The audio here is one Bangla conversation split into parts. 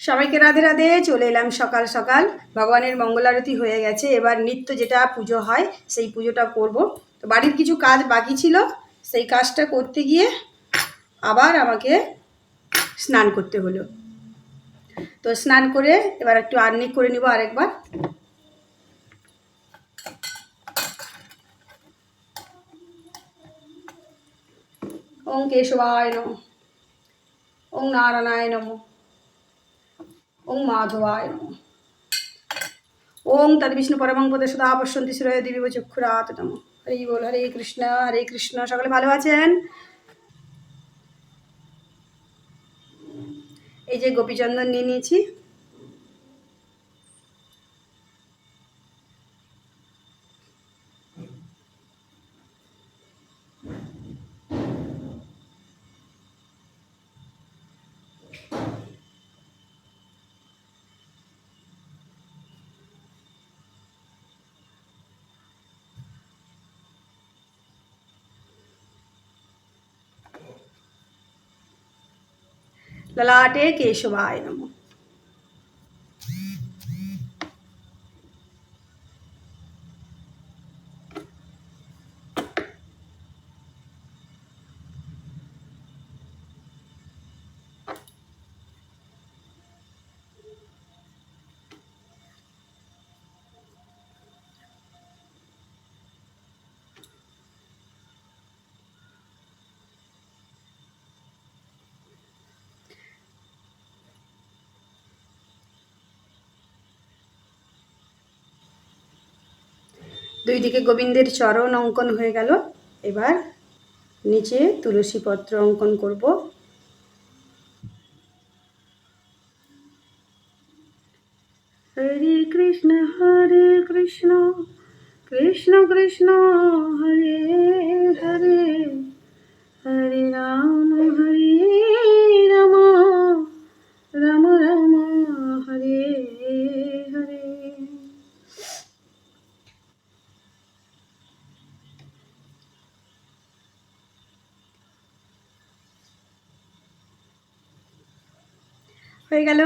সবাইকে রাধে রাধে, চলে এলাম সকাল সকাল। ভগবানের মঙ্গলারতি হয়ে গেছে, এবার নিত্য যেটা পুজো হয়, সেই পুজোটা করব। তো বাড়ির কিছু কাজ বাকি ছিল, সেই কাজটা করতে গিয়ে আবার আমাকে স্নান করতে হলো। তো স্নান করে এবার একটু আর্নিক করে নিব আরেকবার। ওং কেশবায় নম ওং নারায়ণায় নম। ওং মাধবায় নম। ওং তদ বিষ্ণু পরমং পদে সদা পশ্যন্তি শিরয় দিবি চক্ষুরাত নম। হরি বল, হরে কৃষ্ণ হরে কৃষ্ণ, সকলে ভালো আছেন? এই যে গোপীচন্দন নিয়ে নিয়েছি। ලලාටේ කේශවාය නමෝ দুই দিকে গোবিন্দের চরণ অঙ্কন হয়ে গেল। এবার নিচে তুলসী পত্র অঙ্কন করব। হরে কৃষ্ণ হরে কৃষ্ণ কৃষ্ণ কৃষ্ণ, হরে হরে রাম হরে রাম রাম রাম হরে হরে হয়ে গেল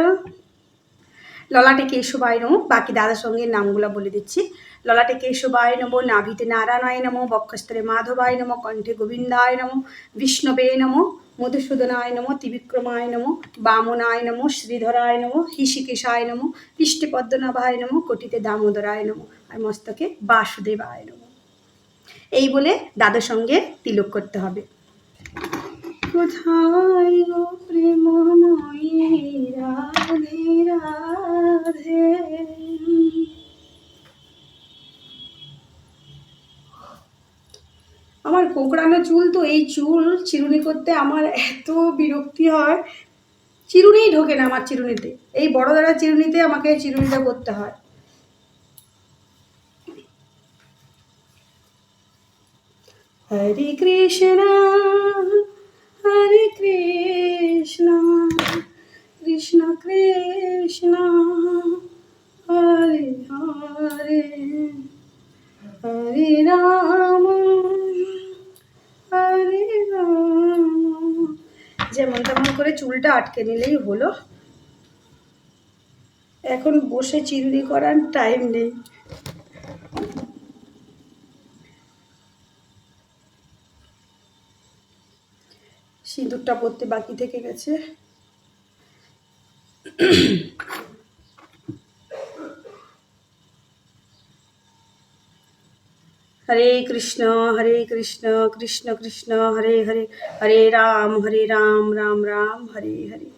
ললাটে কেশবায় নমো বাকি দাদার সঙ্গে নামগুলো বলে দিচ্ছি ললাটে কেশবায় নমো নাভিতে নারায়ণায় নমো বক্ষস্তরে মাধবায় নমো কণ্ঠে গোবিন্দায় নমো বিষ্ণবে নমো মধুসূদনায় নমো ত্রিবিক্রমায় নমো বামনায় নমো শ্রীধরায় নমো হৃষিকেশায় নমো পৃষ্ঠে নমো কোটিতে দামোদরায় নমো আর মস্তকে বাসুদেবায় নমো এই বলে দাদার সঙ্গে তিলক করতে হবে কোথায় গো রাধে রাধে। আমার কোকড়ানো চুল তো, এই চুল চিরুনি করতে আমার এত বিরক্তি হয়। চিরুনিই ঢোকে না আমার চিরুনিতে। এই বড় দাদা চিরুনিতে আমাকে চিরুনিটা করতে হয়। হরে কৃষ্ণ রাম হরে রাম যেমন তেমন করে চুলটা আটকে নিলেই হলো। এখন বসে চিরুনি করার টাইম নেই। সিঁদুরটা পরতে বাকি থেকে গেছে। হরে কৃষ্ণ হরে কৃষ্ণ কৃষ্ণ কৃষ্ণ, হরে হরে হরে রাম হরে রাম রাম রাম, হরে হরে।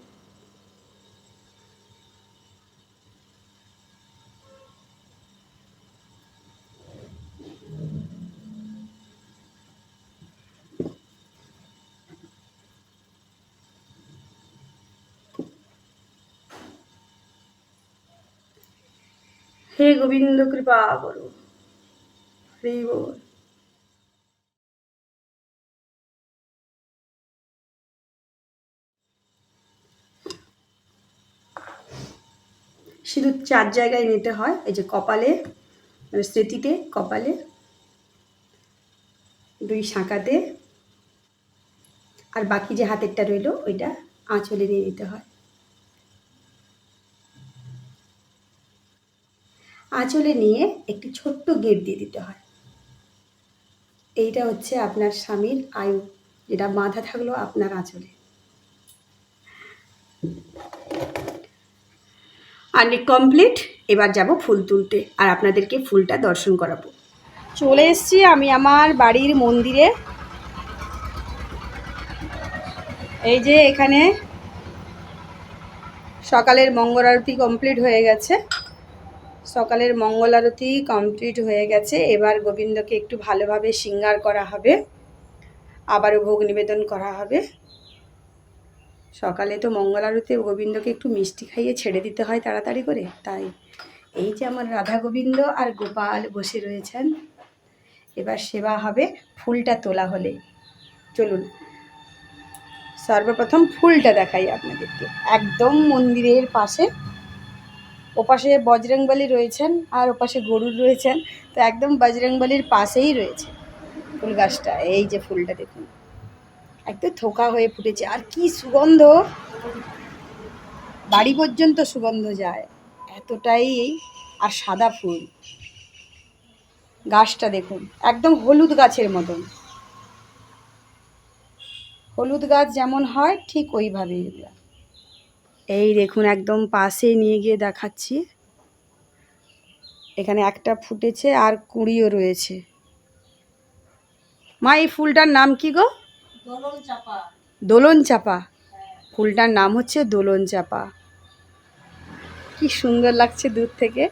হে গোবিন্দ, কৃপা করো। favor. শুধু চার জায়গায় নিতে হয়, এই যে কপালে মানে স্মৃতিতে, কপালে, দুই শাঁকাতে আর বাকি যে হাতেরটা রইল, ওইটা আঁচলে নিয়ে নিতে হয় আঁচলে নিয়ে একটি ছোট্ট গেট দিয়ে দিতে হয় এইটা হচ্ছে আপনার স্বামীর আয়ু, যেটা বাঁধা থাকল আপনার আঁচলে। আর কমপ্লিট এবার যাব ফুল তুলতে, আর আপনাদেরকে ফুলটা দর্শন করাবো। চলে এসেছি আমি আমার বাড়ির মন্দিরে। এই যে এখানে সকালের মঙ্গল আরতি কমপ্লিট হয়ে গেছে। সকালের মঙ্গল আরতি কমপ্লিট হয়ে গেছে। এবার গোবিন্দকে একটু ভালোভাবে সিঙ্গার করা হবে। আবারও ভোগ নিবেদন করা হবে। সকালে তো মঙ্গল আরতিতে গোবিন্দকে একটু মিষ্টি খাইয়ে ছেড়ে দিতে হয় তাড়াতাড়ি করে। তাই এই যে আমার রাধা গোবিন্দ আর গোপাল বসে রয়েছেন, এবার সেবা হবে ফুলটা তোলা হলে। চলুন, সর্বপ্রথম ফুলটা দেখাই আপনাদেরকে। একদম মন্দিরের পাশে ওপাশে বজরংবলী রয়েছেন আর ওপাশে গরুর রয়েছেন। তো একদম বজরংবলীর পাশেই রয়েছে ফুল গাছটা, এই যে ফুলটা দেখুন। একদম থোকা হয়ে ফুটেছে। আর কি সুগন্ধ! বাড়ি পর্যন্ত সুগন্ধ যায়। এতটাই আর সাদা ফুল। গাছটা দেখুন, একদম হলুদ গাছের মতন। হলুদ গাছ যেমন হয়, ঠিক ওইভাবেই। এই দেখুন একদম পাশে নিয়ে গিয়ে দেখাচ্ছি। এখানে একটা ফুটেছে আর কুড়িও রয়েছে। মা এই ফুলটার নাম কি গো? দোলন চাপা। ফুলটার নাম হচ্ছে দোলন চাপা। কি সুন্দর লাগছে দূর থেকে।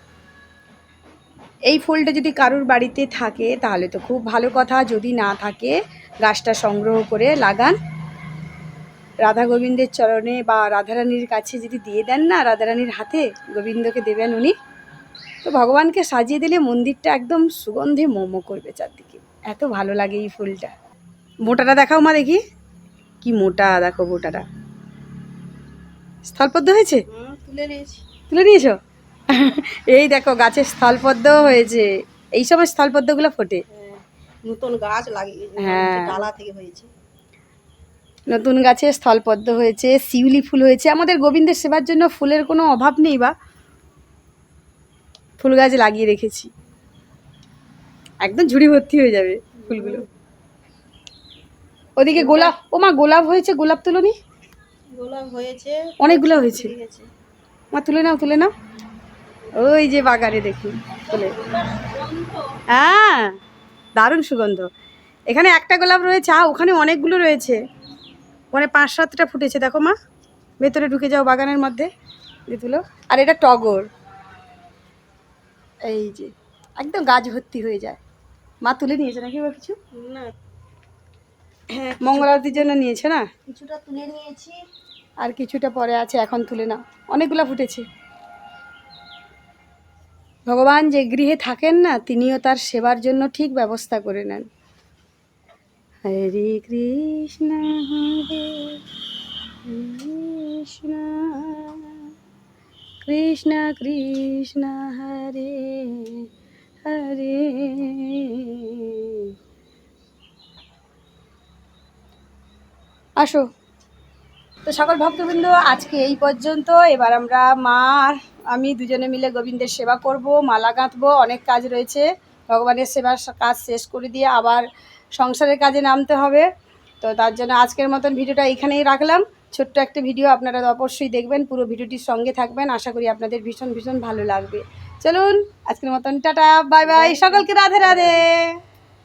এই ফুলটা যদি কারুর বাড়িতে থাকে তাহলে তো খুব ভালো কথা। যদি না থাকে গাছটা সংগ্রহ করে লাগান। রাধা গোবিন্দের চরণে বা রাধারানীর কাছে যদি দিয়ে দেন না রাধারানীর হাতে গোবিন্দকে দেবেন উনি। তো ভগবানকে সাজিয়ে দিলে মন্দিরটা একদম সুগন্ধে মোমো করবে চারদিকে। এত ভালো লাগে এই ফুলটা। মোটাটা দেখাও মা দেখি। কি মোটা দেখো মোটাটা। স্থলপদ্ম হয়েছে? তুলে নিয়েছি। তুলে নিয়েছো? এই দেখো গাছের স্থলপদ্ম হয়েছে। এই সময় স্থলপদ্মগুলো ফোটে। নতুন গাছ লাগিয়ে হ্যাঁ। ডালা থেকে হয়েছে। নতুন গাছে স্থলপদ্ম হয়েছে শিউলি ফুল হয়েছে। আমাদের গোবিন্দের সেবার জন্য ফুলের কোনো অভাব নেই বা? ফুল গাছ লাগিয়ে রেখেছি। একদম ঝুড়ি ভর্তি হয়ে যাবে ফুলগুলো। ওদিকে গোলাপ ও মা গোলাপ হয়েছে গোলাপ তুলনি গোলাপ হয়েছে। অনেকগুলো হয়েছে। মা তুলে নাও তুলে নাও। ওই যে বাগানে দেখুন তুলে হ্যাঁ দারুণ সুগন্ধ। এখানে একটা গোলাপ রয়েছে আ ওখানে অনেকগুলো রয়েছে। ওখানে পাঁচ সাতটা ফুটেছে দেখো মা। ভেতরে ঢুকে যাও বাগানের মধ্যে দিয়ে তুলো। আর এটা টগর। এই যে একদম গাছ ভর্তি হয়ে যায়। মা তুলে নিয়েছে নাকি বা কিছু? না। হ্যাঁ মঙ্গল আরতির জন্য নিয়েছে না? কিছুটা তুলে নিয়েছি। আর কিছুটা পরে আছে এখন তুলে নাও। অনেকগুলো ফুটেছে। ভগবান যে গৃহে থাকেন না তিনিও তার সেবার জন্য ঠিক ব্যবস্থা করে নেন। হরে কৃষ্ণ হরে কৃষ্ণ। কৃষ্ণ কৃষ্ণ, হরে হরে। আসো। তো সকল ভক্তবৃন্দ, আজকে এই পর্যন্ত। এবার আমরা মা আমি দুজনে মিলে গোবিন্দের সেবা করব, মালা গাঁথবো, অনেক কাজ রয়েছে। ভগবানের সেবার কাজ শেষ করে দিয়ে আবার সংসারের কাজে নামতে হবে। তো তার জন্য আজকের মতন ভিডিওটা এখানেই রাখলাম। ছোট্ট একটা ভিডিও আপনারা অবশ্যই দেখবেন, পুরো ভিডিওটির সঙ্গে থাকবেন। আশা করি আপনাদের ভীষণ ভীষণ ভালো লাগবে। চলুন, আজকের মতন টাটা, বাই বাই, সকলকে রাধে রাধে।